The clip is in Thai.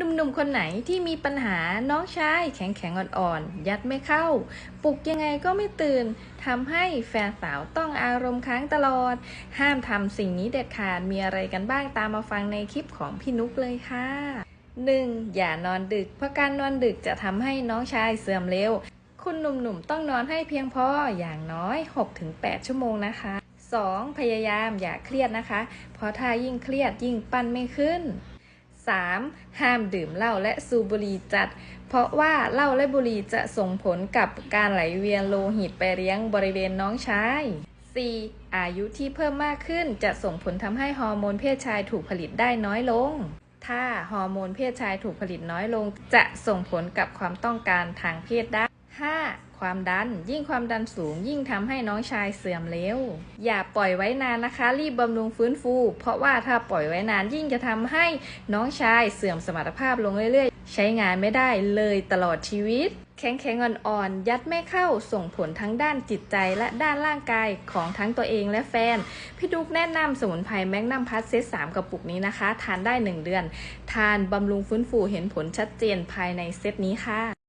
หนุ่มๆคนไหนที่มีปัญหาน้องชายแข็งแข็งๆอ่อนๆยัดไม่เข้า ปลุกยังไงก็ไม่ตื่นทำให้แฟนสาวต้องอารมณ์ค้างตลอด ห้ามทำสิ่งนี้เด็ดขาดมีอะไรกันบ้างตามมาฟังในคลิปของพี่นุกเลยค่ะ 1. อย่านอนดึก เพราะการนอนดึกจะทำให้น้องชายเสื่อมเร็ว คุณหนุ่มๆต้องนอนให้เพียงพออย่างน้อย 6-8 ชั่วโมงนะคะ 2. พยายามอย่าเครียดนะคะ เพราะถ้ายิ่งเครียดยิ่งปั้นไม่ขึ้น 3. ห้ามดื่มเหล้าและสูบบุหรี่จัด เพราะว่าเหล้าและบุหรี่จะส่งผลกับการไหลเวียนโลหิตไปเลี้ยงบริเวณน้องชาย 4. อายุที่เพิ่มมากขึ้นจะส่งผลทำให้ฮอร์โมนเพศชายถูกผลิตได้น้อยลง ถ้าฮอร์โมนเพศชายถูกผลิตน้อยลง จะส่งผลกับความต้องการทางเพศได้ 5. ความดัน ยิ่งความดันสูง ยิ่งทำให้น้องชายเสื่อมเร็ว อย่าปล่อยไว้นานนะคะ รีบบำรุงฟื้นฟู เพราะว่าถ้าปล่อยไว้นานยิ่งจะทำให้น้องชายเสื่อมสมรรถภาพลงเรื่อยๆ ใช้งานไม่ได้เลยตลอดชีวิตแข็งแข็งๆอ่อนๆ ยัดไม่เข้าส่งผลทั้งด้านจิตใจและด้านร่างกายของทั้งตัวเองและแฟน พี่ดุกแนะนำสมุนไพรแมกนัมพัสเซต3กระปุกนี้นะคะ ทานได้ 1 เดือน ทานบำรุงฟื้นฟูเห็นผลชัดเจนภายในเซตนี้ค่ะ